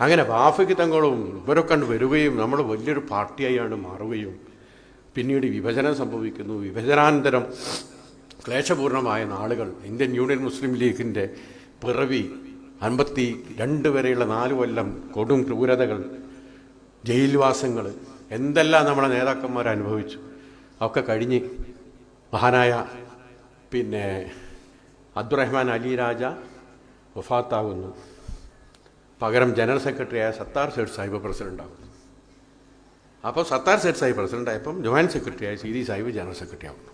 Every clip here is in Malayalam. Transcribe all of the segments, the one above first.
അങ്ങനെ ബാഫിക്ക് തങ്ങളും ഇവരൊക്കെ കണ്ട് വരികയും നമ്മൾ വലിയൊരു പാർട്ടിയായാണ് മാറുകയും പിന്നീട് വിഭജനം സംഭവിക്കുന്നു. വിഭജനാനന്തരം ക്ലേശപൂർണമായ നാളുകൾ. ഇന്ത്യൻ യൂണിയൻ മുസ്ലിം ലീഗിന്റെ പിറവി അൻപത്തി രണ്ട് വരെയുള്ള നാല് കൊല്ലം കൊടും ക്രൂരതകൾ ജയിൽവാസങ്ങൾ എന്തെല്ലാം നമ്മളെ നേതാക്കന്മാർ അനുഭവിച്ചു ഒക്കെ കഴിഞ്ഞ് മഹാനായ പിന്നെ അബ്ദുറഹ്മാൻ അലി രാജ വഫാത്താകുന്നു പകരം ജനറൽ സെക്രട്ടറിയായ സത്താർ സേഠ് സാഹിബ് പ്രസിഡന്റ് ആകുന്നു അപ്പോൾ സത്താർ സേഠ് സാഹിബ് പ്രസിഡന്റ് ആയപ്പം ജോയിന്റ് സെക്രട്ടറിയായ ഡി സാഹിബ് ജനറൽ സെക്രട്ടറി ആകുന്നു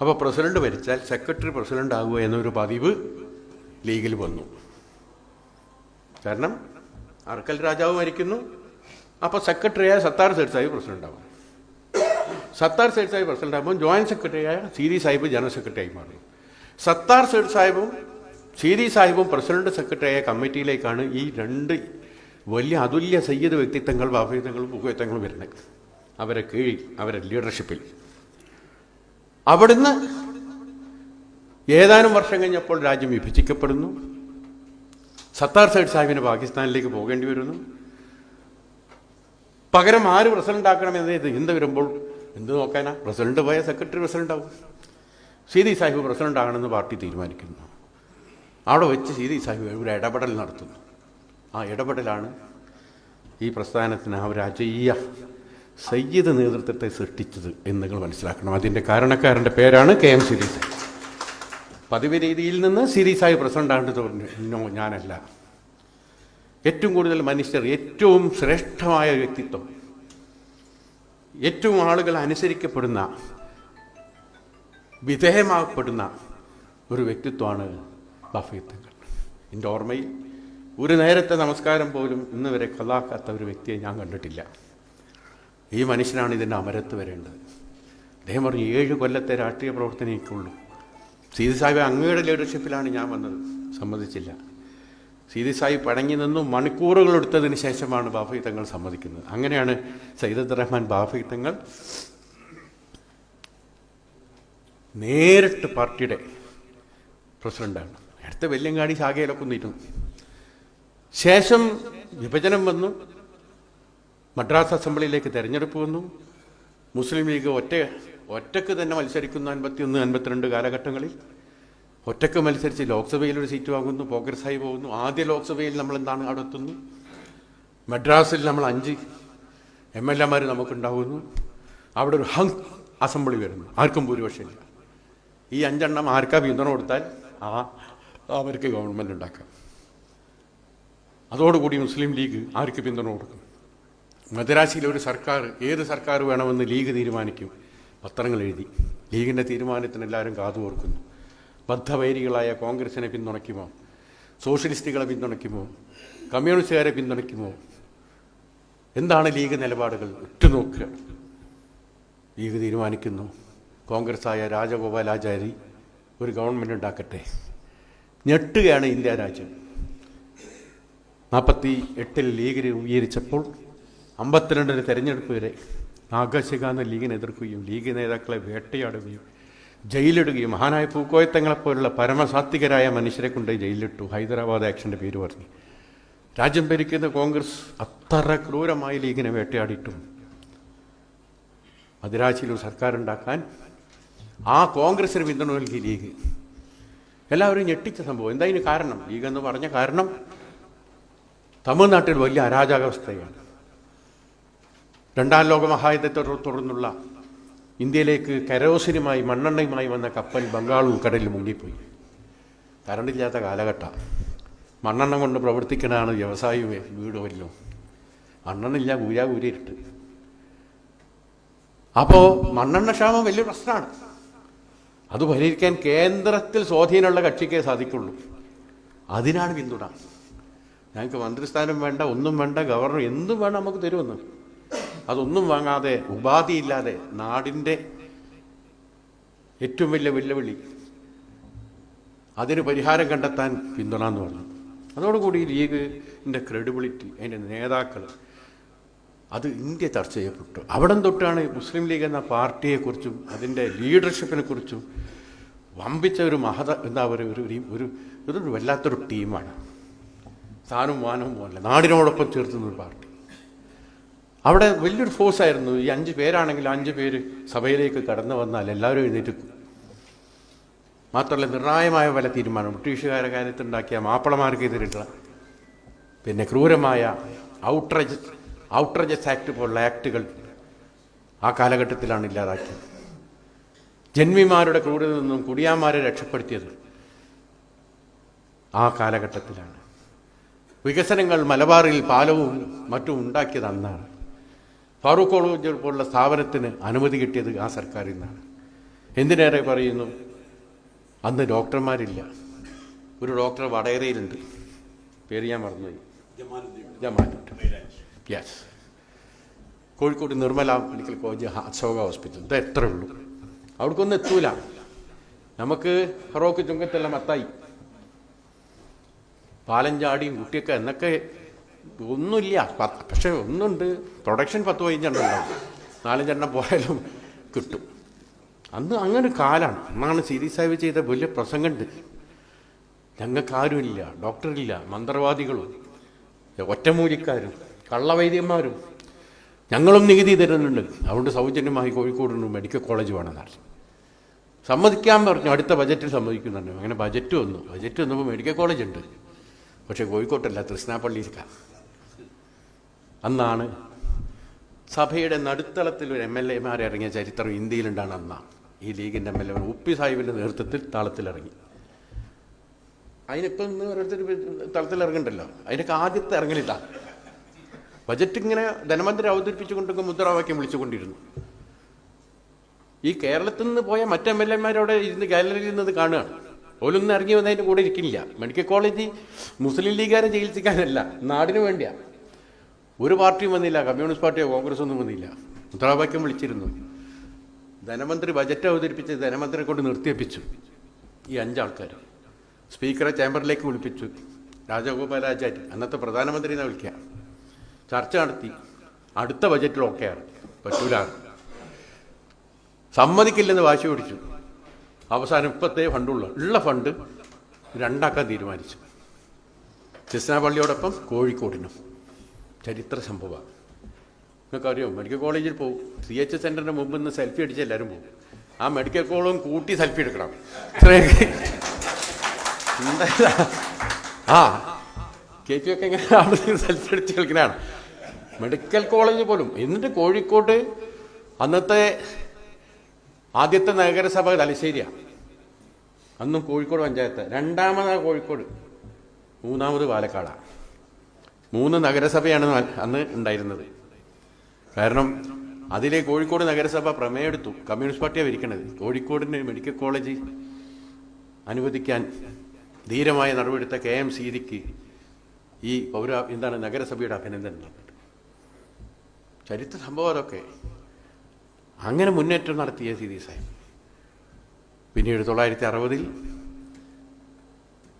അപ്പോൾ പ്രസിഡന്റ് ഭരിച്ചാൽ സെക്രട്ടറി പ്രസിഡന്റ് ആകുക എന്നൊരു പതിവ് ലീഗിൽ വന്നു. കാരണം അർക്കൽ രാജാവ് മരിക്കുന്നു. അപ്പോൾ സെക്രട്ടറിയായ സത്താർ സേഠ് സാഹിബ് പ്രസിഡന്റ് ആകും സത്താർ സേഠ് സാഹിബ് പ്രസിഡന്റ് ആകുമ്പോൾ ജോയിന്റ് സെക്രട്ടറിയായ ഡി സാഹിബ് ജനറൽ സെക്രട്ടറി ആയി മാറി. സത്താർ സേഠ് സാഹിബും സി ഡി സാഹിബും പ്രസിഡന്റ് സെക്രട്ടറിയായ കമ്മിറ്റിയിലേക്കാണ് ഈ രണ്ട് വലിയ അതുല്യ സയ്യിദ് വ്യക്തിത്വങ്ങൾ വാഫിത്വങ്ങളും ഉപയോഗങ്ങളും വരുന്നത്. അവരെ കീഴിൽ അവരെ ലീഡർഷിപ്പിൽ. അവിടുന്ന് ഏതാനും വർഷം കഴിഞ്ഞപ്പോൾ രാജ്യം വിഭജിക്കപ്പെടുന്നു. സത്താർ സൈഡ് സാഹിബിന് പാകിസ്ഥാനിലേക്ക് പോകേണ്ടി വരുന്നു. പകരം ആര് പ്രസിഡന്റ് ആക്കണമെന്ന് എന്ത് വരുമ്പോൾ എന്ത് നോക്കാനാ? പ്രസിഡന്റ് പോയ സെക്രട്ടറി പ്രസിഡന്റ് ആവും. സീതി സാഹിബ് പ്രസിഡന്റ് ആകണമെന്ന് പാർട്ടി തീരുമാനിക്കുന്നു. അവിടെ വെച്ച് സീതി സാഹിബ് ഒരു ഇടപെടൽ നടത്തുന്നു. ആ ഇടപെടലാണ് ഈ പ്രസ്ഥാനത്തിന് ആ ഒരു അജയ്യ സയ്യിദ് നേതൃത്വത്തെ സൃഷ്ടിച്ചത് എന്ന് നിങ്ങൾ മനസ്സിലാക്കണം. അതിന്റെ കാരണക്കാരന്റെ പേരാണ് കെ എം സിരി സാഹിബ് പതിവ് രീതിയിൽ നിന്ന് സിരി സാഹിബ് പ്രസിഡന്റ് തോന്നുന്നു ഞാനല്ല. ഏറ്റവും കൂടുതൽ മനുഷ്യർ ഏറ്റവും ശ്രേഷ്ഠമായ വ്യക്തിത്വം. ഏറ്റവും ആളുകൾ അനുസരിക്കപ്പെടുന്ന വിധേയമാക്കപ്പെടുന്ന ഒരു വ്യക്തിത്വമാണ് ബഫീത്തങ്ങൾ എന്റെ ഓർമ്മയിൽ ഒരു നേരത്തെ നമസ്കാരം പോലും ഇന്ന് വരെ കലാക്കാത്ത ഒരു വ്യക്തിയെ ഞാൻ കണ്ടിട്ടില്ല. ഈ മനുഷ്യനാണ് ഇതിന്റെ അമരത്ത് വരേണ്ടത്. അദ്ദേഹം പറഞ്ഞു ഏഴ് കൊല്ലത്തെ രാഷ്ട്രീയ പ്രവർത്തനയ്ക്കുള്ളൂ സീതി സാഹിബ് അങ്ങയുടെ ലീഡർഷിപ്പിലാണ് ഞാൻ വന്നത്. സമ്മതിച്ചില്ല. സീതി സാഹിബ് പടങ്ങി നിന്നും മണിക്കൂറുകൾ എടുത്തതിന് ശേഷമാണ് ബാഫി സമ്മതിക്കുന്നത്. അങ്ങനെയാണ് സയ്യിദ് റഹ്മാൻ ബാഫി നേരിട്ട് പാർട്ടിയുടെ പ്രസിഡന്റാണ്. അടുത്ത വെല്ലിയങ്കാടി ശാഖയിലൊക്കെ ഒന്നിരുന്നു ശേഷം വിഭജനം വന്നു. മദ്രാസ് അസംബ്ലിയിലേക്ക് തെരഞ്ഞെടുപ്പ് വന്നു. മുസ്ലിം ലീഗ് ഒറ്റ ഒറ്റയ്ക്ക് തന്നെ മത്സരിക്കുന്ന അൻപത്തിയൊന്ന് അൻപത്തിരണ്ട് കാലഘട്ടങ്ങളിൽ. ഒറ്റയ്ക്ക് മത്സരിച്ച് ലോക്സഭയിൽ ഒരു സീറ്റ് വാങ്ങുന്നു പോക്കർസായി പോകുന്നു. ആദ്യ ലോക്സഭയിൽ നമ്മൾ എന്താണ് അവിടെ എത്തുന്നു മദ്രാസിൽ നമ്മൾ അഞ്ച് എം എൽ എമാർ നമുക്കുണ്ടാകുന്നു അവിടെ ഒരു ഹങ് അസംബ്ലി വരുന്നു. ആർക്കും ഭൂരിപക്ഷമില്ല. ഈ അഞ്ചെണ്ണം ആർക്കാ പിന്തുണ കൊടുത്താൽ? ആ അവർക്ക് ഗവൺമെന്റ് ഉണ്ടാക്കാം. അതോടുകൂടി മുസ്ലിം ലീഗ് ആർക്ക് പിന്തുണ കൊടുക്കും? മദ്രാസിയിലെ ഒരു സർക്കാർ ഏത് സർക്കാർ വേണമെന്ന് ലീഗ് തീരുമാനിക്കും? പത്രങ്ങൾ എഴുതി. ലീഗിന്റെ തീരുമാനത്തിന് എല്ലാവരും കാതുകോർക്കുന്നു. ബദ്ധവൈരികളായ കോൺഗ്രസിനെ പിന്തുണയ്ക്കുമോ? സോഷ്യലിസ്റ്റുകളെ പിന്തുണയ്ക്കുമോ? കമ്മ്യൂണിസ്റ്റുകാരെ പിന്തുണയ്ക്കുമോ? എന്താണ് ലീഗ് നിലപാടുകൾ? ഉറ്റുനോക്കുക. ലീഗ് തീരുമാനിക്കുന്നു. കോൺഗ്രസ്സായ രാജഗോപാലാചാരി ഒരു ഗവൺമെന്റ് ഉണ്ടാക്കട്ടെ. ഞെട്ടുകയാണ് ഇന്ത്യ രാജ്യം. നാൽപ്പത്തി എട്ടിൽ ലീഗ് രൂപീകരിച്ചപ്പോൾ അമ്പത്തിരണ്ടിന് തെരഞ്ഞെടുപ്പ് വരെ ആകാശകാന്ത ലീഗിനെ എതിർക്കുകയും ലീഗ് നേതാക്കളെ വേട്ടയാടുകയും ജയിലിടുകയും മഹാനായ പൂക്കോയത്തങ്ങളെപ്പോലുള്ള പരമസാത്വികരായ മനുഷ്യരെ കൊണ്ട് ജയിലിട്ടു. ഹൈദരാബാദ് ആക്ഷന്റെ പേര് പറഞ്ഞു. രാജ്യം ഭരിക്കുന്ന കോൺഗ്രസ് അത്ര ക്രൂരമായി ലീഗിനെ വേട്ടയാടിയിട്ടും മദിരാശിയിൽ ഉണ്ടാക്കാൻ ആ കോൺഗ്രസിന് പിന്തുണ നൽകി ലീഗ്. എല്ലാവരും ഞെട്ടിച്ച സംഭവം. എന്താ ഇതിന് കാരണം? ലീഗ് എന്ന് പറഞ്ഞ കാരണം തമിഴ്നാട്ടിൽ വലിയ അരാജകാവസ്ഥയാണ്. രണ്ടാം ലോക മഹായുദ്ധത്തെ തുടർന്നുള്ള ഇന്ത്യയിലേക്ക് കരോസിനുമായി മണ്ണെണ്ണയുമായി വന്ന കപ്പൽ ബംഗാൾ ഉൾക്കടലിൽ മുങ്ങിപ്പോയി. കറണ്ടില്ലാത്ത കാലഘട്ടം. മണ്ണെണ്ണ കൊണ്ട് പ്രവർത്തിക്കണതാണ് വ്യവസായ വീട് വല്ലതും മണ്ണെണ്ണില്ല കൂരാ കൂരിട്ട് അപ്പോൾ മണ്ണെണ്ണ ക്ഷാമം വലിയ പ്രശ്നമാണ്. അത് പരിഹരിക്കാൻ കേന്ദ്രത്തിൽ സ്വാധീനമുള്ള കക്ഷിക്കേ സാധിക്കുള്ളൂ. അതിനാണ് പിന്തുണ. ഞങ്ങൾക്ക് മന്ത്രിസ്ഥാനം വേണ്ട ഒന്നും വേണ്ട ഗവർണർ എന്തും വേണം നമുക്ക് തരുമെന്ന്. അതൊന്നും വാങ്ങാതെ ഉപാധിയില്ലാതെ നാടിന്റെ ഏറ്റവും വലിയ വെല്ലുവിളി. അതിന് പരിഹാരം കണ്ടെത്താൻ പിന്തുണ എന്ന് പറഞ്ഞു അതോടുകൂടി ലീഗിന്റെ ക്രെഡിബിലിറ്റി അതിന്റെ നേതാക്കൾ അത് ഇന്ത്യ ചർച്ച ചെയ്യപ്പെട്ടു. അവിടം തൊട്ടാണ് മുസ്ലിം ലീഗ് എന്ന പാർട്ടിയെക്കുറിച്ചും അതിന്റെ ലീഡർഷിപ്പിനെ കുറിച്ചും വമ്പിച്ച ഒരു മഹത എന്താ പറയുക ഒരു ഒരു ഒരു വല്ലാത്തൊരു ടീമാണ്. സ്ഥാനവും വാനവും പോലെ നാടിനോടൊപ്പം ചേർത്തുന്ന ഒരു പാർട്ടി. അവിടെ വലിയൊരു ഫോഴ്സ് ആയിരുന്നു. ഈ അഞ്ച് പേരാണെങ്കിൽ അഞ്ച് പേര് സഭയിലേക്ക് കടന്നു വന്നാൽ എല്ലാവരും എഴുന്നേറ്റ്. മാത്രമല്ല നിർണായകമായ പല തീരുമാനം ബ്രിട്ടീഷുകാരെ കാലത്തുണ്ടാക്കിയ മാപ്പിളമാർക്കെതിരെയുള്ള പിന്നെ ക്രൂരമായ ഔട്ട്റജ് ഔട്ട്റജസ് ആക്ട് പോലുള്ള ആക്ടുകൾ ആ കാലഘട്ടത്തിലാണ് ഇല്ലാതാക്കിയത്. ജന്മിമാരുടെ ക്രൂരത നിന്നും കുടിയാന്മാരെ രക്ഷപ്പെടുത്തിയത് ആ കാലഘട്ടത്തിലാണ്. വികസനങ്ങൾ മലബാറിൽ പാലവും മറ്റും ഉണ്ടാക്കിയത് അന്നാണ്. ഫാറൂഖ് കോളേജ് പോലുള്ള സ്ഥാപനത്തിന് അനുമതി കിട്ടിയത് ആ സർക്കാരിൽ നിന്നാണ്. എന്തിനേറെ പറയുന്നു? അന്ന് ഡോക്ടർമാരില്ല. ഒരു ഡോക്ടർ വടകരയിലുണ്ട്. പേര് ഞാൻ മറന്നുപോയി. Jamaluddin. Yes Kozhikode Nirmala medical college Ashoka hospital. ഇത് എത്ര ഉള്ളൂ? അവിടേക്കൊന്നും എത്തൂല. നമുക്ക് ഹറോക്ക് ചുങ്കത്തെല്ലാം മത്തായി. പാലഞ്ചാടിയും കുട്ടിയൊക്കെ എന്നൊക്കെ ഒന്നുമില്ല. പക്ഷേ പക്ഷെ ഒന്നുണ്ട്. പ്രൊഡക്ഷൻ പത്ത് പതിനഞ്ചെണ്ണം ഉണ്ടാവും. നാലഞ്ചെണ്ണം പോയാലും കിട്ടും. അന്ന് അങ്ങനെ കാലാണ്. അന്നാണ് സീരി സാഹിബ് ചെയ്ത വലിയ പ്രസംഗമുണ്ട്. ഞങ്ങൾക്ക് ആരുമില്ല ഡോക്ടറില്ല. മന്ത്രവാദികളും. ഒറ്റമൂലിക്കാരും. കള്ളവൈദ്യന്മാരും ഞങ്ങളും നികുതി തരുന്നുണ്ട്. അതുകൊണ്ട് സൗജന്യമായി കോഴിക്കോട് മെഡിക്കൽ കോളേജ് വേണമെന്നാണ് സമ്മതിക്കാൻ പറഞ്ഞു. അടുത്ത ബജറ്റിൽ സമ്മതിക്കുന്നുണ്ട്. അങ്ങനെ ബജറ്റ് വന്നു. ബജറ്റ് വന്നപ്പോൾ മെഡിക്കൽ കോളേജ് ഉണ്ട്. പക്ഷേ കോഴിക്കോട്ടല്ല തൃശ്നാപ്പള്ളിയിലേക്കാണ് അന്നാണ് സഭയുടെ നടുത്തളത്തിൽ ഒരു എം എൽ എമാരെ ഇറങ്ങിയ ചരിത്രം ഇന്ത്യയിലുണ്ടാണ് അന്നാണ് ഈ ലീഗിന്റെ എം എൽ എ ഉപ്പി സാഹിബിന്റെ നേതൃത്വത്തിൽ താളത്തിലിറങ്ങി. അതിനിപ്പം ഇന്ന് ഓരോരുത്തർ തളത്തിലിറങ്ങണ്ടല്ലോ. അതിനൊക്കെ ആദ്യത്തെ ഇറങ്ങലില്ല ബജറ്റ് ഇങ്ങനെ ധനമന്ത്രി അവതരിപ്പിച്ചുകൊണ്ടൊക്കെ മുദ്രാവാക്യം വിളിച്ചുകൊണ്ടിരുന്നു. ഈ കേരളത്തിൽ നിന്ന് പോയ മറ്റ് എം എൽ എമാരോടെ ഇരുന്ന് ഗാലറിയിൽ നിന്ന് കാണുകയാണ്. ഓലൊന്നും ഇറങ്ങി വന്നതിന്റെ കൂടെ ഇരിക്കില്ല. മെഡിക്കൽ കോളേജ് മുസ്ലിം ലീഗുകാരെ ചികിത്സിക്കാനല്ല നാടിനു വേണ്ടിയാണ് ഒരു പാർട്ടിയും വന്നില്ല കമ്മ്യൂണിസ്റ്റ് പാർട്ടിയോ കോൺഗ്രസ് ഒന്നും വന്നില്ല. മുദ്രാവാക്യം വിളിച്ചിരുന്നു. ധനമന്ത്രി ബജറ്റ് അവതരിപ്പിച്ച് ധനമന്ത്രിയെ കൊണ്ട് നിർത്തിയപ്പിച്ചു ഈ അഞ്ചാൾക്കാർ. സ്പീക്കറെ ചേംബറിലേക്ക് വിളിപ്പിച്ചു. രാജഗോപാലാചാരി അന്നത്തെ പ്രധാനമന്ത്രി എന്നാ വിളിക്കുക. ചർച്ച നടത്തി. അടുത്ത ബജറ്റിൽ ഓക്കെയാണ് പറ്റൂലാണ് സമ്മതിക്കില്ലെന്ന് വാശി പിടിച്ചു. അവസാനം ഇപ്പത്തെ ഫണ്ടുള്ള ഉള്ള ഫണ്ട് രണ്ടാക്കാൻ തീരുമാനിച്ചു. ചിസ്നാപള്ളിയോടൊപ്പം കോഴിക്കോടിനും. ചരിത്ര സംഭവമാണ് നിങ്ങൾക്കറിയോ? മെഡിക്കൽ കോളേജിൽ പോകും. സി എച്ച് സെന്ററിന്റെ മുമ്പിൽ നിന്ന് സെൽഫി അടിച്ച് എല്ലാവരും പോകും. ആ മെഡിക്കൽ കോളും കൂട്ടി സെൽഫി എടുക്കണം. ആ കെ പി ഒക്കെ ഇങ്ങനെ അവിടെ സെൽഫി എടുത്ത് കളിക്കുന്നതാണ് മെഡിക്കൽ കോളേജ് പോലും. എന്നിട്ട് കോഴിക്കോട്ട് അന്നത്തെ ആദ്യത്തെ നഗരസഭ തലശ്ശേരിയാണ് അന്നും കോഴിക്കോട് പഞ്ചായത്ത്. രണ്ടാമതാണ് കോഴിക്കോട്. മൂന്നാമത് പാലക്കാടാണ് മൂന്ന് നഗരസഭയാണ് അന്ന് ഉണ്ടായിരുന്നത്. കാരണം അതിലെ കോഴിക്കോട് നഗരസഭ പ്രമേയെടുത്തു. കമ്മ്യൂണിസ്റ്റ് പാർട്ടിയാണ് ഭരിക്കണത്. കോഴിക്കോടിന് മെഡിക്കൽ കോളേജ് അനുവദിക്കാൻ ധീരമായ നടപടിയെടുത്ത കെ എം സീതിക്ക് ഈ പൗര എന്താണ് നഗരസഭയുടെ അഭിനന്ദനം നടന്നത് ചരിത്ര സംഭവം അതൊക്കെ അങ്ങനെ മുന്നേറ്റം നടത്തിയ സീതി സാഹിബ്. പിന്നീട് തൊള്ളായിരത്തി അറുപതിൽ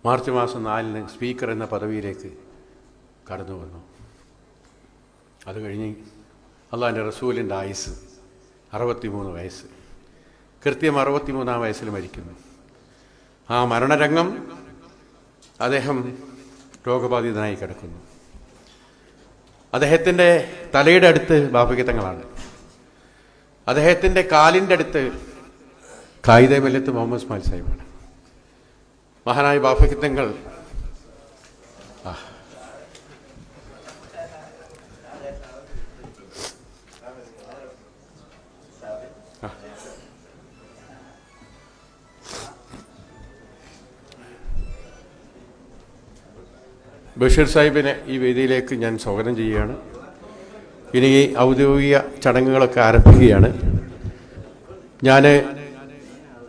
മാർച്ച് മാസം നാലിന് സ്പീക്കർ എന്ന പദവിയിലേക്ക് കടന്നു വന്നു. അത് കഴിഞ്ഞ് അള്ളാഹിന്റെ റസൂലിന്റെ ആയുസ് അറുപത്തിമൂന്ന് വയസ്സ്. കൃത്യം അറുപത്തിമൂന്നാം വയസ്സിൽ മരിക്കുന്നു. ആ മരണരംഗം അദ്ദേഹം രോഗബാധിതനായി കിടക്കുന്നു. അദ്ദേഹത്തിന്റെ തലയുടെ അടുത്ത് ബാബുഗീതങ്ങളാണ് അദ്ദേഹത്തിന്റെ കാലിന്റെ അടുത്ത് കായിക മല്ലത്ത് മുഹമ്മദ് സ്മാൽ സാഹിബാണ്. മഹാനായ ബാഫക്കിത്തങ്ങൾ ബഷീർ സാഹിബിനെ ഈ വേദിയിലേക്ക് ഞാൻ സ്വാഗതം ചെയ്യുകയാണ്. ഇനി ഈ ഔദ്യോഗിക ചടങ്ങുകളൊക്കെ ആരംഭിക്കുകയാണ്. ഞാൻ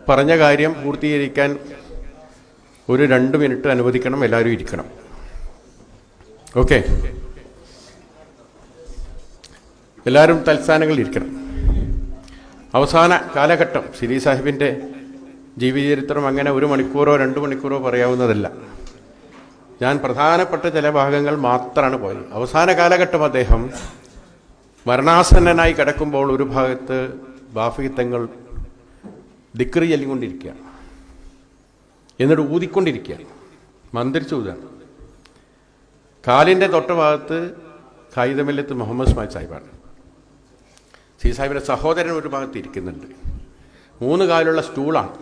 പറഞ്ഞ കാര്യം പൂർത്തീകരിക്കാൻ ഒരു രണ്ട് മിനിറ്റ് അനുവദിക്കണം എല്ലാവരും ഇരിക്കണം. ഓക്കെ. എല്ലാവരും തൽസ്ഥാനങ്ങളിൽ ഇരിക്കണം. അവസാന കാലഘട്ടം സിരി സാഹിബിന്റെ ജീവചരിത്രം അങ്ങനെ ഒരു മണിക്കൂറോ രണ്ട് മണിക്കൂറോ പറയാവുന്നതല്ല. ഞാൻ പ്രധാനപ്പെട്ട ചില ഭാഗങ്ങൾ മാത്രമാണ് പോയത്. അവസാന കാലഘട്ടം അദ്ദേഹം മരണാസന്നനായി കിടക്കുമ്പോൾ ഒരു ഭാഗത്ത് ബാഫിത്തങ്ങൾ ദിക്രി ചൊല്ലിക്കൊണ്ടിരിക്കുകയാണ്. എന്നിട്ട് ഊതിക്കൊണ്ടിരിക്കുകയാണ്. മന്ത്രിച്ചു ഊതാണ് കാലിന്റെ തൊട്ട ഭാഗത്ത് ഖൈദമില്ലത്ത് മുഹമ്മദ് സ്മാജ് സാഹിബാണ്. സി സാഹിബിന്റെ സഹോദരൻ ഒരു ഭാഗത്ത് ഇരിക്കുന്നുണ്ട്. മൂന്ന് കാലുള്ള സ്റ്റൂളാണ്.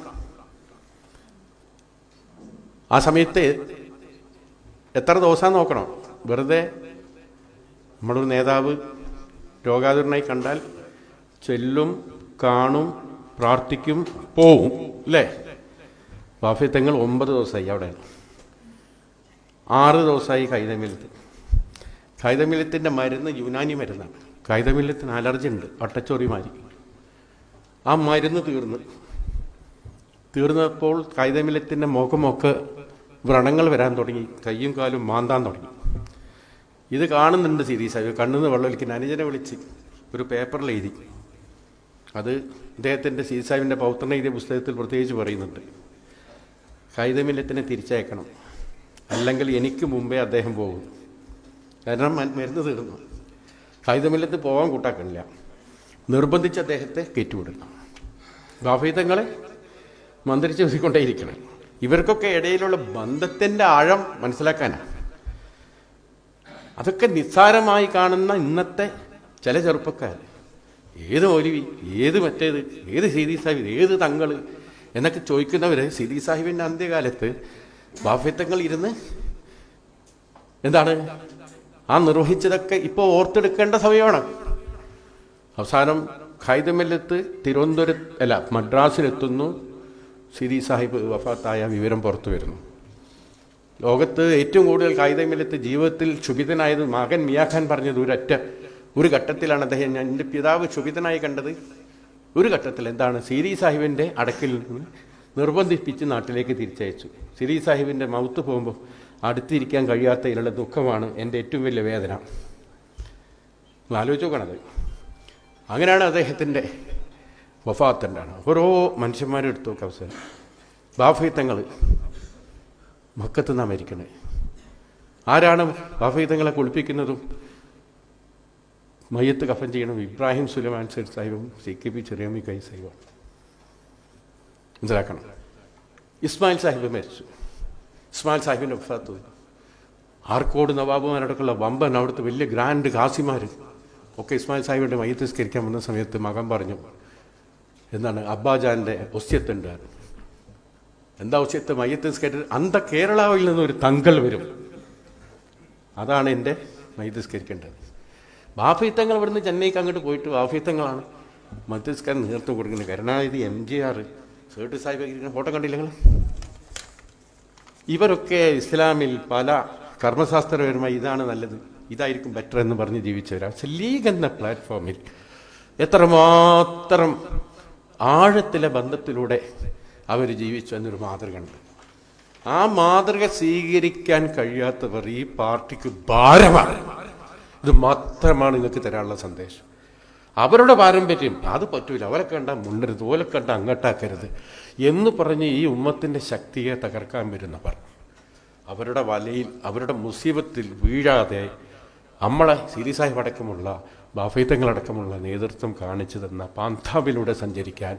ആ സമയത്ത് എത്ര ദിവസം നോക്കണം? വെറുതെ നമ്മളൊരു നേതാവ് രോഗാതുരനായി കണ്ടാൽ ചെല്ലും കാണും പ്രാർത്ഥിക്കും പോവും അല്ലേ? വാഫിത്തങ്ങൾ ഒമ്പത് ദിവസമായി അവിടെ. ആറ് ദിവസമായി കൈതമില്ലത്ത് കൈതമില്ലത്തിന്റെ മരുന്ന് യുനാനി മരുന്നാണ്. കൈതമില്ലത്തിന് അലർജി ഉണ്ട് അട്ടച്ചോറി മാരി ആ മരുന്ന് തീർന്ന്. തീർന്നപ്പോൾ കൈതമില്ലത്തിന്റെ മുഖമൊക്കെ വ്രണങ്ങൾ വരാൻ തുടങ്ങി കയ്യും കാലും മാന്താൻ തുടങ്ങി. ഇത് കാണുന്നുണ്ട് സിരി കണ്ണു കണ്ണുനിന്ന് വെള്ളം ഒലിക്കുന്ന അനുജനെ വിളിച്ച് ഒരു പേപ്പറിൽ എഴുതി. അത് ഇദ്ദേഹത്തിന്റെ സി പൗത്രനെ എഴുതിയ പുസ്തകത്തിൽ പ്രത്യേകിച്ച് പറയുന്നുണ്ട്. കൈതമില്ലത്തിനെ തിരിച്ചയക്കണം. അല്ലെങ്കിൽ എനിക്ക് മുമ്പേ അദ്ദേഹം പോകും. കാരണം മരുന്ന് തീർന്നു. കൈതമില്ലത്ത് പോകാൻ കൂട്ടാക്കണില്ല. നിർബന്ധിച്ച് അദ്ദേഹത്തെ കയറ്റിവിടണം. ബാഫീതങ്ങളെ മന്ത്രിച്ച് വീസിക്കൊണ്ടേയിരിക്കണം ഇവർക്കൊക്കെ ഇടയിലുള്ള ബന്ധത്തിന്റെ ആഴം മനസ്സിലാക്കാനാണ് അതൊക്കെ നിസ്സാരമായി കാണുന്ന ഇന്നത്തെ ചില ചെറുപ്പക്കാർ ഏത് മൗലവി ഏത് മറ്റേത് ഏത് സീതി സാഹിബ് ഏത് തങ്ങൾ എന്നൊക്കെ ചോദിക്കുന്നവർ സീതി സാഹിബിന്റെ അന്ത്യകാലത്ത് ബാഫ്യത്വങ്ങൾ ഇരുന്ന് എന്താണ്? ആ നിർവഹിച്ചതൊക്കെ ഇപ്പോൾ ഓർത്തെടുക്കേണ്ട സമയമാണ്. അവസാനം ഖൈതമല്ലത്ത് തിരുവനന്തപുരത്ത് അല്ല മദ്രാസിലെത്തുന്നു. സിരി സാഹിബ് വഫാത്തായ വിവരം പുറത്തു വരുന്നു. ലോകത്ത് ഏറ്റവും കൂടുതൽ കായികമില്ലത്ത് ജീവിതത്തിൽ ക്ഷുഭിതനായത് മകൻ മിയാഖാൻ പറഞ്ഞത് ഒരൊറ്റ ഒരു ഘട്ടത്തിലാണ് അദ്ദേഹം ഞാൻ എന്റെ പിതാവ് ക്ഷുഭിതനായി കണ്ടത്. ഒരു ഘട്ടത്തിൽ എന്താണ് സിരി സാഹിബിന്റെ അടക്കിൽ നിന്ന് നിർബന്ധിപ്പിച്ച് നാട്ടിലേക്ക് തിരിച്ചയച്ചു. സിരി സാഹിബിന്റെ മൗത്ത് പോകുമ്പോൾ അടുത്തിരിക്കാൻ കഴിയാത്തതിലുള്ള ദുഃഖമാണ് എന്റെ ഏറ്റവും വലിയ വേദന. ആലോചിച്ചു നോക്കണത്. അങ്ങനെയാണ് അദ്ദേഹത്തിന്റെ വഫാത്തുണ്ടാണ് ഓരോ മനുഷ്യന്മാരും എടുത്തു നോക്കുക അവസരം ബാഫീത്തങ്ങൾ മക്കത്ത് നിന്നാണ് മരിക്കണേ. ആരാണ് ബാഫീത്തങ്ങളെ കുളിപ്പിക്കുന്നതും? മയ്യത്ത് കഫൻ ചെയ്യണം ഇബ്രാഹിം സുലൈമാൻ സൈഡ് സാഹിബും സി കെ പി ചെറിയമ്മി കൈ സാഹിബാണ് മനസ്സിലാക്കണം. ഇസ്മായിൽ സാഹിബ് മരിച്ചു. ഇസ്മായിൽ സാഹിബിന്റെ വഫാത്ത് ആർക്കോട് നവാബുമാരടക്കമുള്ള വമ്പൻ അവിടുത്തെ വലിയ ഗ്രാൻഡ് കാസിമാർ ഒക്കെ ഇസ്മായിൽ സാഹിബിന്റെ മയ്യത്ത് സ്കരിക്കാൻ വന്ന സമയത്ത് മകൻ പറഞ്ഞു എന്താണ് അബ്ബാജാന്റെ ഒസ്യത്തുണ്ട് എന്താ ഒസ്യത്ത്? മയ്യത്ത് സ്കേറ്റ് അന്ത കേരളാവിൽ നിന്നൊരു തങ്കൾ വരും. അതാണ് എന്റെ മയ്യത്ത് സ്കരിക്കേണ്ടത് ബാഫിത്തങ്ങൾ ഇവിടുന്ന് ചെന്നൈക്ക് അങ്ങോട്ട് പോയിട്ട് ബാഫിത്തങ്ങളാണ് മധ്യസ്കാരം നേതൃത്വം കൊടുക്കുന്നത്. Karunanidhi M G R Sait Sahib photo കണ്ടില്ല ഇവരൊക്കെ ഇസ്ലാമിൽ പല കർമ്മശാസ്ത്രപരമായി ഇതാണ് നല്ലത് ഇതായിരിക്കും ബെറ്റർ എന്ന് പറഞ്ഞ് ജീവിച്ചവരാ. ലീഗ് എന്ന പ്ലാറ്റ്ഫോമിൽ എത്രമാത്രം ആഴത്തിലെ ബന്ധത്തിലൂടെ അവർ ജീവിച്ചു എന്നൊരു മാതൃക ഉണ്ട് ആ മാതൃക സ്വീകരിക്കാൻ കഴിയാത്തവർ ഈ പാർട്ടിക്ക് ഭാരമാണ്. ഇത് മാത്രമാണ് നിങ്ങൾക്ക് തരാനുള്ള സന്ദേശം. അവരുടെ പാരമ്പര്യം അത് പറ്റൂല. അവരെ കണ്ട മുണ്ടരുത് ഓലെ കണ്ട അങ്ങോട്ടാക്കരുത് എന്ന് പറഞ്ഞ് ഈ ഉമ്മത്തിന്റെ ശക്തിയെ തകർക്കാൻ വരുന്നവർ. അവരുടെ വലയിൽ അവരുടെ മുസീബത്തിൽ വീഴാതെ നമ്മളെ സിരിസാഹിബ് അടക്കമുള്ള ബാഫൈത്തങ്ങളടക്കമുള്ള നേതൃത്വം കാണിച്ചു തന്ന പാന്താവിലൂടെ സഞ്ചരിക്കാൻ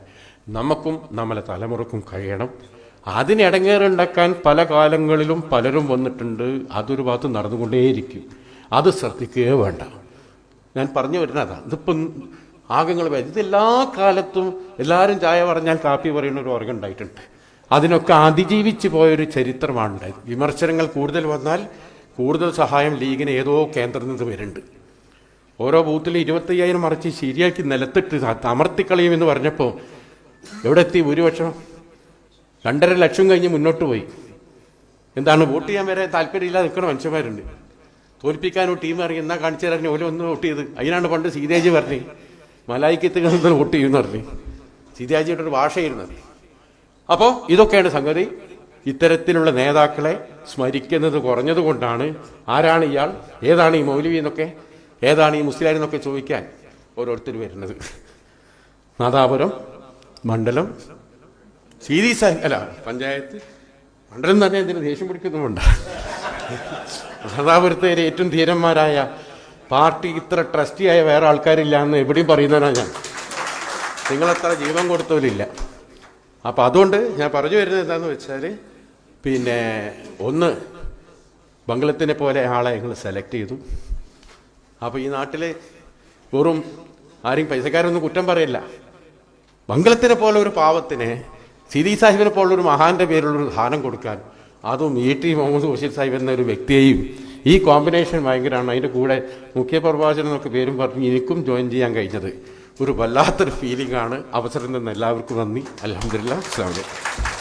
നമുക്കും നമ്മളെ തലമുറക്കും കഴിയണം. അതിനിടങ്ങേറുണ്ടാക്കാൻ പല കാലങ്ങളിലും പലരും വന്നിട്ടുണ്ട്. അതൊരു ഭാഗത്ത് നടന്നുകൊണ്ടേയിരിക്കും. അത് ശ്രദ്ധിക്കുകയേ വേണ്ട. ഞാൻ പറഞ്ഞു വരുന്നതാണ് ഇതിപ്പം ആകങ്ങൾ ഇത് എല്ലാ കാലത്തും എല്ലാവരും ചായ പറഞ്ഞാൽ കാപ്പി പറയുന്ന ഒരു ഓർഗം ഉണ്ടായിട്ടുണ്ട്. അതിനൊക്കെ അതിജീവിച്ച് പോയൊരു ചരിത്രമാണ് വിമർശനങ്ങൾ കൂടുതൽ വന്നാൽ കൂടുതൽ സഹായം ലീഗിന് ഏതോ കേന്ദ്രത്തിൽ നിന്ന് വരുന്നുണ്ട്. ഓരോ ബൂത്തിൽ ഇരുപത്തയ്യായിരം മറിച്ച് ശരിയാക്കി നിലത്തിട്ട് തമർത്തിക്കളയും എന്ന് പറഞ്ഞപ്പോൾ എവിടെ എത്തി? ഭൂരിപക്ഷം രണ്ടര ലക്ഷം കഴിഞ്ഞ് മുന്നോട്ട് പോയി. എന്താണ്? വോട്ട് ചെയ്യാൻ വരെ താല്പര്യമില്ലാതെ നിൽക്കുന്ന മനുഷ്യന്മാരുണ്ട്. തോൽപ്പിക്കാനോ ടീം ഇറങ്ങി എന്നാ കാണിച്ചു തരാൻ ഓല ഒന്ന് വോട്ട് ചെയ്ത്. അതിനാണ് പണ്ട് സീതേജി പറഞ്ഞു മലായിക്കത്ത് കിടന്ന് വോട്ട് ചെയ്യുമെന്ന് പറഞ്ഞു. സീതാജിയുടെ ഒരു ഭാഷയായിരുന്നത് അപ്പോൾ ഇതൊക്കെയാണ് സംഗതി. ഇത്തരത്തിലുള്ള നേതാക്കളെ സ്മരിക്കുന്നത് കുറഞ്ഞതുകൊണ്ടാണ് ആരാണ് ഇയാൾ? ഏതാണ് ഈ മൗലവി എന്നൊക്കെ? ഏതാണ് ഈ മുസ്ലിം എന്നൊക്കെ ചോദിക്കാൻ ഓരോരുത്തർ വരുന്നത്. നാദാപുരം മണ്ഡലം സീരീസ് അല്ല പഞ്ചായത്ത്. മണ്ഡലം തന്നെ ഇതിന് ദേഷ്യം പിടിക്കുന്നുമുണ്ട് നാദാപുരത്തെ ഏറ്റവും ധീരന്മാരായ പാർട്ടി ഇത്ര ട്രസ്റ്റിയായ വേറെ ആൾക്കാരില്ല എന്ന് എവിടെയും പറയുന്നതാണ് ഞാൻ. നിങ്ങളത്ര ജീവൻ കൊടുത്തവരില്ല. അപ്പം അതുകൊണ്ട് ഞാൻ പറഞ്ഞു വരുന്നത് എന്താണെന്ന് വെച്ചാൽ പിന്നെ ഒന്ന് ബംഗളത്തിനെ പോലെ ആളെ ഞങ്ങൾ സെലക്ട് ചെയ്തു. അപ്പോൾ ഈ നാട്ടിൽ വെറും ആരും പൈസക്കാരൊന്നും കുറ്റം പറയില്ല. ബംഗ്ലത്തിനെ പോലെ ഒരു പാവത്തിന് സിദി സാഹിബിനെ പോലുള്ള ഒരു മഹാന്റെ ഒരു ധാനം കൊടുക്കാൻ അതും ഇ ടി മുഹമ്മദ് ബഷീർ സാഹിബ് എന്ന ഒരു വ്യക്തിയെയും ഈ കോമ്പിനേഷൻ ഭയങ്കരമാണ് അതിന്റെ കൂടെ മുഖ്യ പ്രഭാഷകൻ എന്നൊക്കെ പേരും പറഞ്ഞ് എനിക്കും ജോയിൻ ചെയ്യാൻ കഴിഞ്ഞത്. ഒരു വല്ലാത്തൊരു ഫീലിംഗ് ആണ്. അവസരം തന്നെ എല്ലാവർക്കും നന്ദി. അലഹമില്ല അസ്ലാം വലൈക്കും